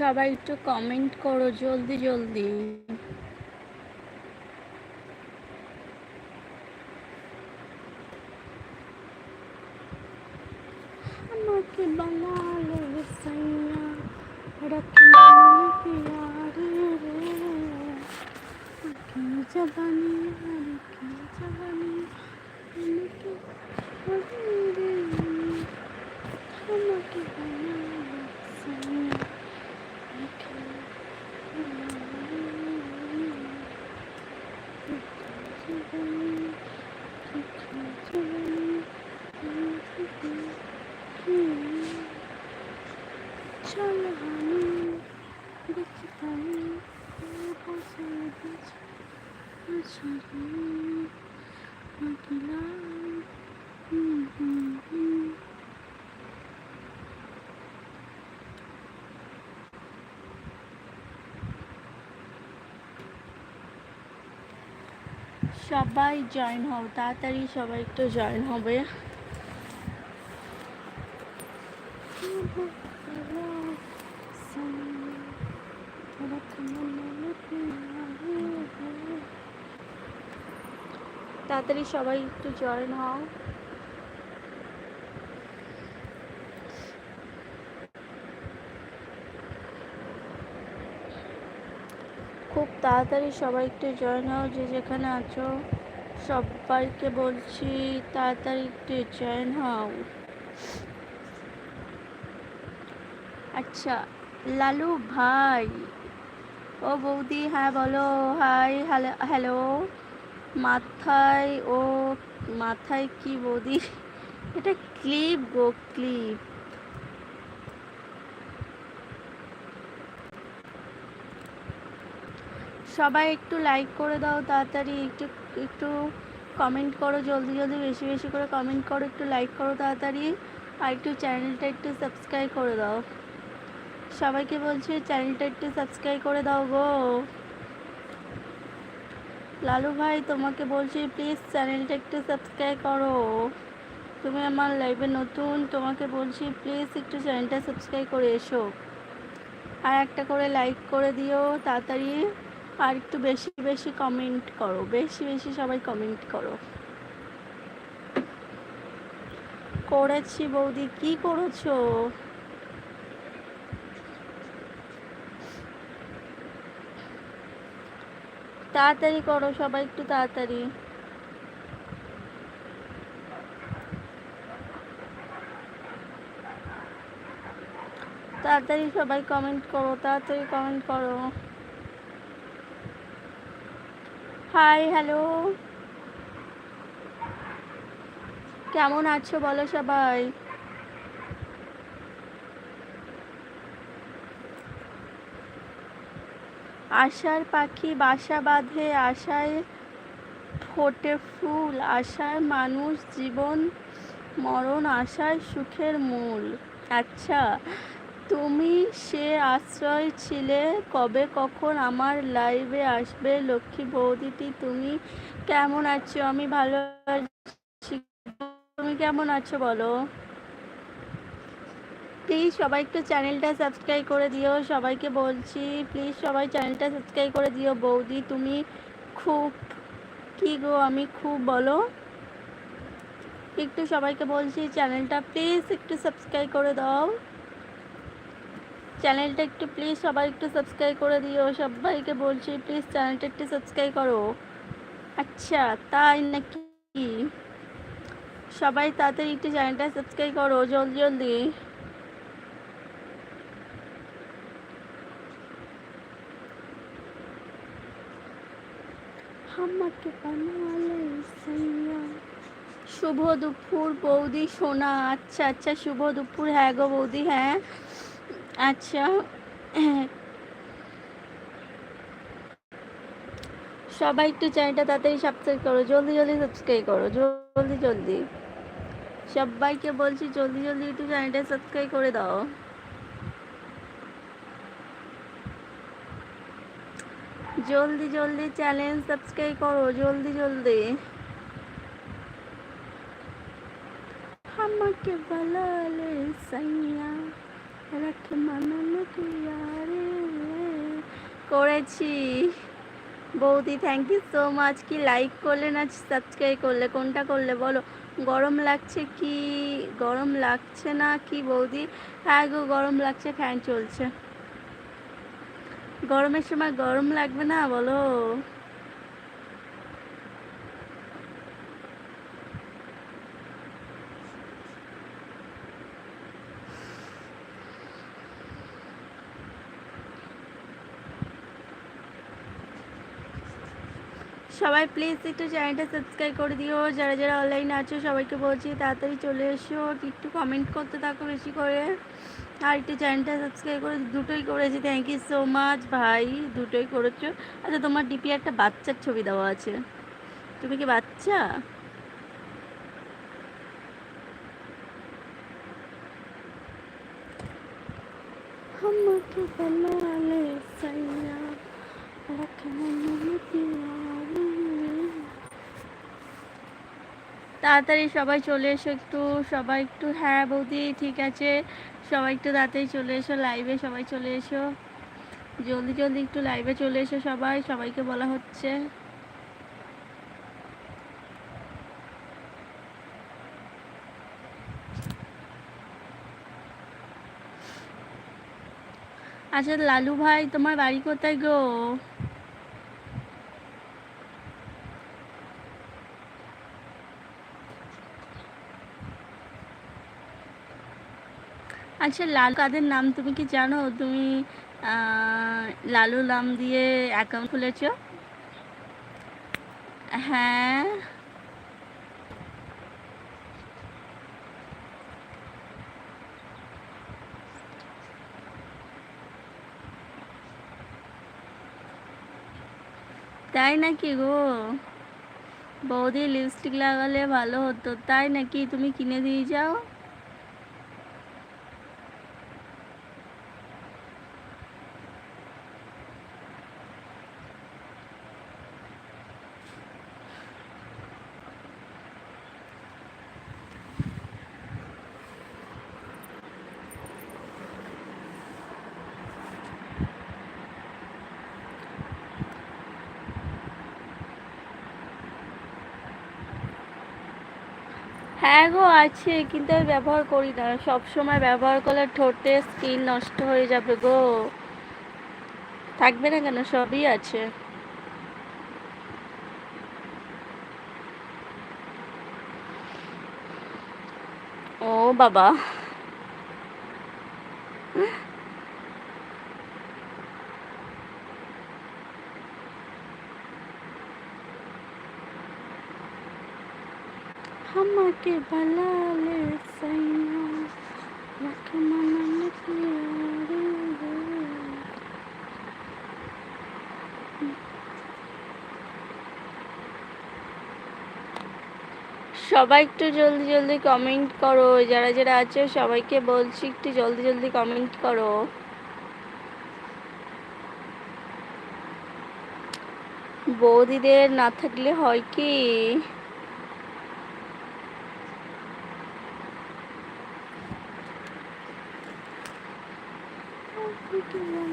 সবাই একটু কমেন্ট করো জলদি জলদি। আমাকে বানালো সাইয়া রখনা প্যার রে। আখি জবানিয়া সবাই জয়েন হও তাড়াতাড়ি সবাই একটু জয়েন হবে। তাড়াতাড়ি সবাই একটু জয়েন হও। খুব তাড়াতাড়ি সবাই একটু জয়েন হও, যে যেখানে আছো। সবাইকে বলছি তাড়াতাড়ি একটু জয়েন হও। আচ্ছা লালু ভাই। ও বৌদি হ্যাঁ বলো হাই হ্যালো মাথায়, ও মাথায় কি বৌদি? এটা ক্লিপ গো, ক্লিপ। সবাই একটু লাইক করে দাও তাড়াতাড়ি, একটু একটু কমেন্ট করো, জলদি জলদি বেশি বেশি করে কমেন্ট করো, একটু লাইক করো তাড়াতাড়ি, আর একটু চ্যানেলটা একটু সাবস্ক্রাইব করে দাও। সবাইকে বলছি চ্যানেলটা একটু সাবস্ক্রাইব করে দাও গো। লালু ভাই, তোমাকে বলছি প্লিজ চ্যানেলটা একটু সাবস্ক্রাইব করো। তুমি আমার লাইভে নতুন, তোমাকে বলছি প্লিজ একটু চ্যানেলটা সাবস্ক্রাইব করে এসো। আর একটা করে লাইক করে দিও তাড়াতাড়ি। আর একটু বেশি বেশি কমেন্ট করো, বেশি বেশি সবাই কমেন্ট করো। করেছি বৌদি, কি করেছ? তাড়াতাড়ি করো, সবাই একটু তাড়াতাড়ি। তাড়াতাড়ি সবাই কমেন্ট করো, তাড়াতাড়ি কমেন্ট করো। হাই হ্যালো কেমন আছো বলো সবাই? আশার পাখি বাসা বাঁধে আশায় ফোটে ফুল আশায় মানুষ জীবন মরণ আশায় সুখের মূল। আচ্ছা তুমি সে আশ্রয় ছিলে কবে, কখন, আমার লাইভে আসবে? লক্ষ্মী বৌদিটি, তুমি কেমন আছো? আমি ভালো আছি। তুমি কেমন আছো বলো? প্লিজ সবাই একটু চ্যানেলটা সাবস্ক্রাইব করে দিও। সবাইকে বলছি প্লিজ সবাই চ্যানেলটা সাবস্ক্রাইব করে দিও। বৌদি, তুমি খুব, কি গো আমি খুব বলো। একটু সবাইকে বলছি চ্যানেলটা প্লিজ একটু সাবস্ক্রাইব করে দাও। চ্যানেলটা একটু প্লিজ সবাই একটু সাবস্ক্রাইব করে দিও। সবাইকে বলছি প্লিজ চ্যানেলটা একটু সাবস্ক্রাইব করো। আচ্ছা তাই নাকি? সবাই তাড়াতাড়ি একটু চ্যানেলটা সাবস্ক্রাইব করো, জলদি জলদি। আমাকে শুভ দুপুর বৌদি, সোনা। আচ্ছা আচ্ছা শুভ দুপুর। হ্যাঁ গো বৌদি হ্যাঁ। আচ্ছা সবাই একটু চ্যানেলটা তাড়াতাড়ি সাবস্ক্রাইব করো। জলদি জলদি সাবস্ক্রাইব করো। জলদি জলদি। সবাইকে বলছি, জলদি জলদি একটু চ্যানেলটা সাবস্ক্রাইব করে দাও। জলদি জলদি চ্যানেল সাবস্ক্রাইব করো, জলদি জলদি। আমাকে বলালে সাইয়া রাখে মানানো তুই করেছি। বৌদি থ্যাংক ইউ সো মাচ কি লাইক করলে না সাবস্ক্রাইব করলে? কোনটা করলে বলো? গরম লাগছে কি? গরম লাগছে না কি বৌদি? হ্যাঁ গো, গরম লাগছে ফ্যান চলছে। গরমের সময় গরম লাগবে না, বলো। সবাই প্লিজ একটু চ্যানেলটা সাবস্ক্রাইব করে দিও। যারা যারা অনলাইনে আছো, সবাইকে বলছি তাড়াতাড়ি চলে এসো। একটু কমেন্ট করতে থাকো বেশি করে। আর একটু চ্যানেলটা সাবস্ক্রাইব করে দুটোই করেছি থ্যাংক ইউ সো মাচ ভাই, দুটোই করেছ। আচ্ছা তোমার ডিপি একটা বাচ্চার ছবি দেওয়া আছে। তুমি কি বাচ্চা? আমাকে বলালে সাইয়া তাড়াতাড়ি সবাই চলে এসো একটু, সবাই একটু হ্যাঁ বৌদি, ঠিক আছে। সবাই একটু তাড়াতাড়ি চলে এসো লাইভে সবাই চলে এসো। জলদি জলদি একটু লাইভে চলে এসো সবাই, সবাইকে বলা হচ্ছে। আচ্ছা লালু ভাই, তোমার বাড়ি কোথায় গো? আচ্ছা লালু কাদের নাম তুমি কি জানো? তুমি লালু নাম দিয়ে অ্যাকাউন্ট খুলেছ? হ্যাঁ। তাই নাকি গো? বৌদি লিপস্টিক লাগালে ভালো হতো। তাই নাকি? তুমি কিনে দিয়ে যাও। গো আছে, কিন্তু আমি ব্যবহার করি না। সব সময় ব্যবহার করলে ঠোঁটে স্কিন নষ্ট হয়ে যাবে গো। থাকবে না কেন? সবই আছে। ও বাবা। আমাকে বালালে সাইনা রাখে মানানে পিয়ারে সবাই একটু জলদি জলদি কমেন্ট করো। যারা যারা আছে, সবাইকে বলছি একটু জলদি জলদি কমেন্ট করো। বৌদিদের না থাকলে হয় কি? Mm-hmm.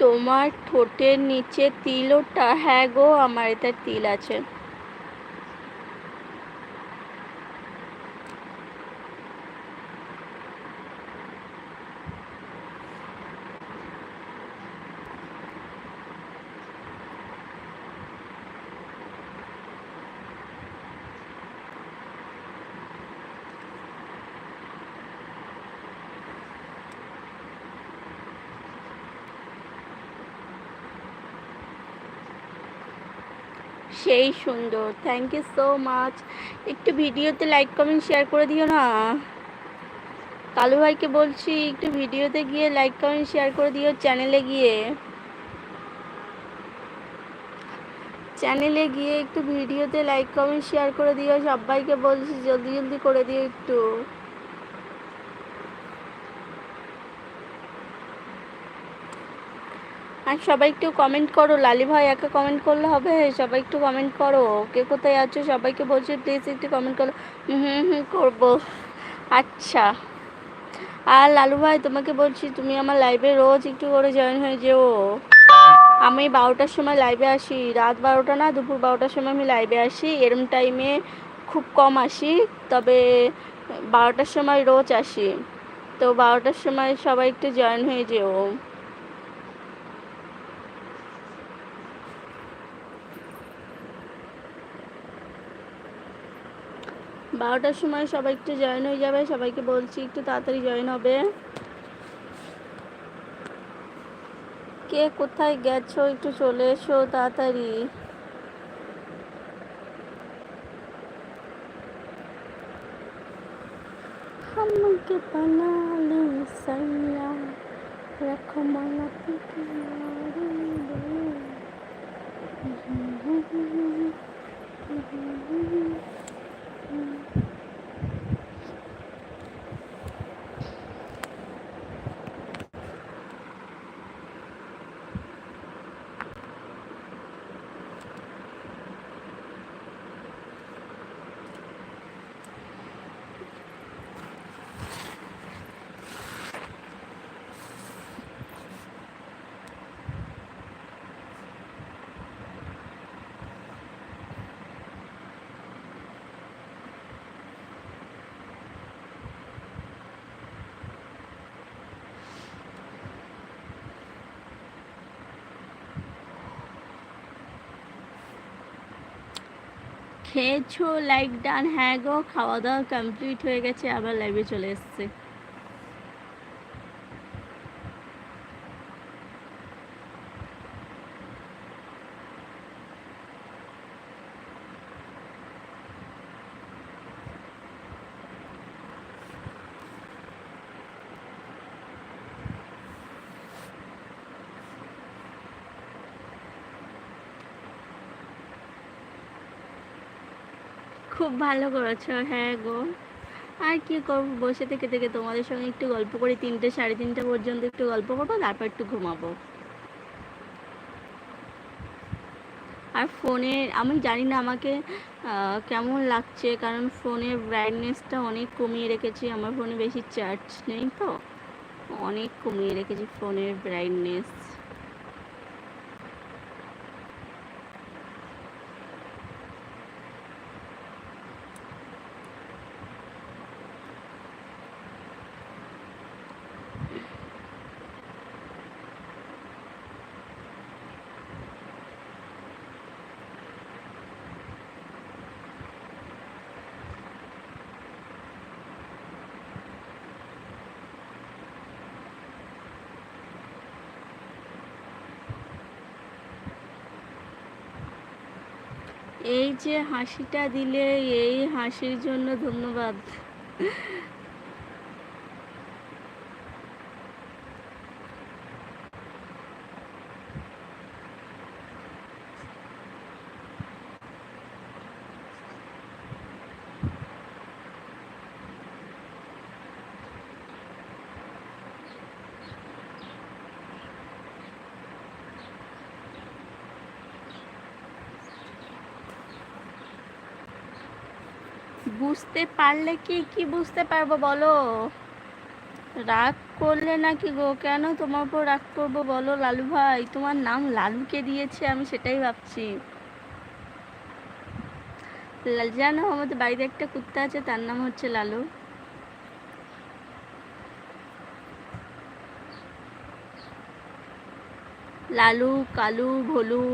তোমার ঠোঁটের নিচে তিল ওটা হ্যাঁ গো আমার এটা তিল আছে। সেই সুন্দর। থ্যাংক ইউ সো মাচ একটু ভিডিওতে লাইক কমেন্ট শেয়ার করে দিও না। কালু ভাইকে বলছি, একটু ভিডিওতে গিয়ে লাইক কমেন্ট শেয়ার করে দিও চ্যানেলে গিয়ে। চ্যানেলে গিয়ে একটু ভিডিওতে লাইক কমেন্ট শেয়ার করে দিও। সবাইকে বলছি, জলদি জলদি করে দিও একটু। আর সবাই একটু কমেন্ট করো। লালি ভাই একা কমেন্ট করলে হবে? সবাই একটু কমেন্ট করো। কে কোথায় আছো? সবাইকে বলছি প্লিজ একটু কমেন্ট করো। হুম হুম করব। আচ্ছা। আর লালু ভাই, তোমাকে বলছি, তুমি আমার লাইভে রোজ একটু করে জয়েন হয়ে যেও। আমি বারোটার সময় লাইভে আসি। রাত বারোটা না, দুপুর বারোটার সময় আমি লাইভে আসি। এরম টাইমে খুব কম আসি, তবে বারোটার সময় রোজ আসি। তো বারোটার সময় সবাই একটু জয়েন হয়ে যেও। বারোটার সময় সবাই একটু জয়েন হয়ে যাবে সবাইকে বলছি একটু তাড়াতাড়ি জয়েন হবে কে কোথায় গেছো একটু চলে এসো তাড়াতাড়ি আমাকে বানালে সাইয়া মালা খেয়েছো? লাইক ডান হ্যাঁ গো খাওয়া দাওয়া কমপ্লিট হয়ে গেছে আবার লাইভে চলে এসছে। খুব ভালো করেছ হ্যাঁ গো। আর কি করব, বসে থেকে থেকে তোমাদের সঙ্গে একটু গল্প করি, তিনটে, সাড়ে তিনটে পর্যন্ত একটু গল্প করব, তারপর একটু ঘুমাবো। আর ফোনে, আমি জানি না আমাকে কেমন লাগছে, কারণ ফোনের ব্রাইটনেসটা অনেক কমিয়ে রেখেছি, আমার ফোনে বেশি চার্জ নেই তো। অনেক কমিয়ে রেখেছি ফোনের ব্রাইটনেস। এই যে হাসিটা দিলে এই হাসির জন্য ধন্যবাদ। বুঝতে পারলে কি কি বুঝতে পারব বলো? রাগ করলে নাকি গো? কেন তোমার উপর রাগ করব বলো লালু ভাই? তোমার নাম লালুকে দিয়েছে, আমি সেটাই ভাবছি। জানো, আমাদের বাড়িতে একটা কুত্তা আছে, তার নাম হচ্ছে লালু। লালু, কালু, ভলু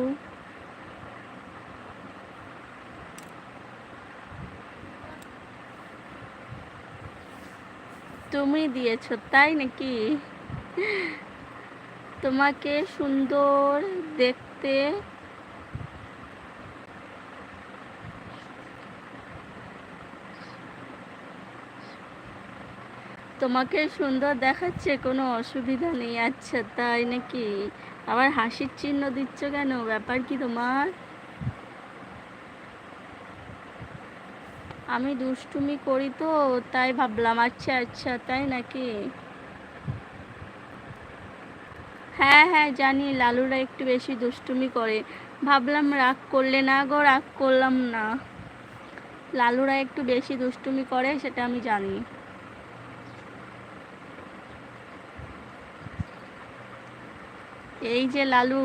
তুমি দিয়েছ, তাই নাকি? তোমাকে সুন্দর দেখতে। তোমাকে সুন্দর দেখাচ্ছে, কোনো অসুবিধা নেই। আচ্ছা তাই নাকি? আবার হাসির চিহ্ন দিচ্ছ কেন? ব্যাপার কি তোমার? আমি দুষ্টুমি করি তো, তাই ভাবলাম আচ্ছা আচ্ছা তাই নাকি? হ্যাঁ হ্যাঁ জানি, লালুরা একটু বেশি দুষ্টুমি করে। ভাবলাম, রাগ করলে না গো, রাগ করলাম না। লালুরা একটু বেশি দুষ্টুমি করে, সেটা আমি জানি। এই যে লালু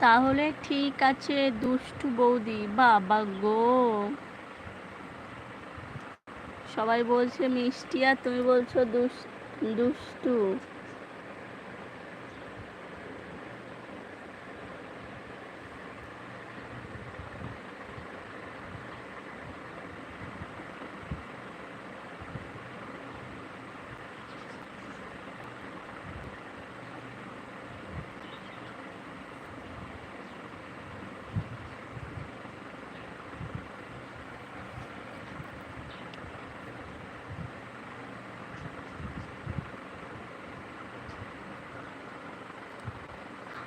তাহলে ঠিক আছে দুষ্টু বৌদি বাবা গো। সবাই বলছে মিষ্টি আর তুমি বলছো দুষ্টু।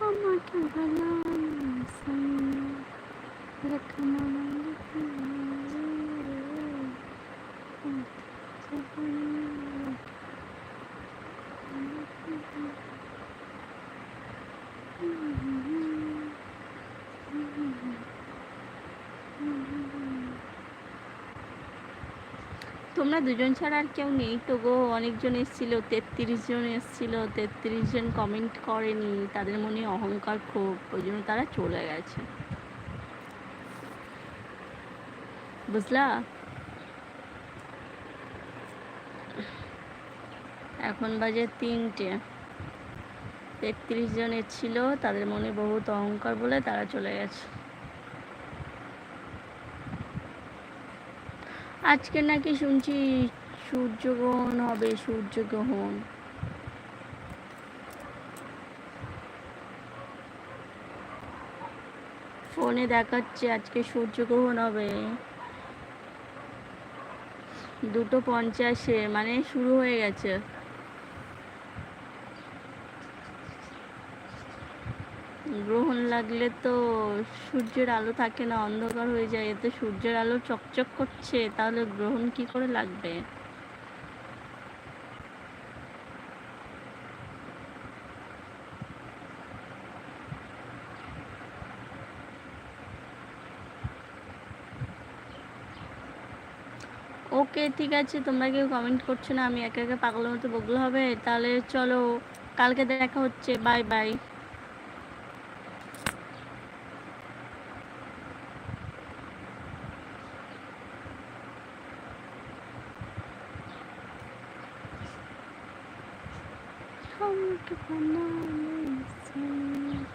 かなきゃならないさ。よならかな。わない তোমরা দুজন ছাড়া আর কেউ নেই। তো গো অনেকজন এসেছিল, তেত্রিশ জন এসেছিল, তেত্রিশ জন কমেন্ট করেনি। তাদের মনে অহংকার খুব ওই জন্য তারা চলে গেছে। বুঝলা? এখন বাজে তিনটে। তেত্রিশ জন এসেছিল, তাদের মনে বহুত অহংকার বলে তারা চলে গেছে। আজকে নাকি শুনছি সূর্যগ্রহণ হবে, সূর্যগ্রহণ। ফোনে দেখাচ্ছে আজকে সূর্যগ্রহণ হবে। দুটো পঞ্চাশে মানে শুরু হয়ে গেছে। গ্রহণ লাগলে তো সূর্যের আলো থাকে না, অন্ধকার হয়ে যায়, এতে সূর্যের আলো চকচক করছে, তাহলে গ্রহণ কি করে লাগবে? ওকে, ঠিক আছে, তোমরা কেউ কমেন্ট করছ না, আমি একা একা পাগলের মতো বগলে হবে, তাহলে চলো, কালকে দেখা হচ্ছে bye bye Come, come on, listen.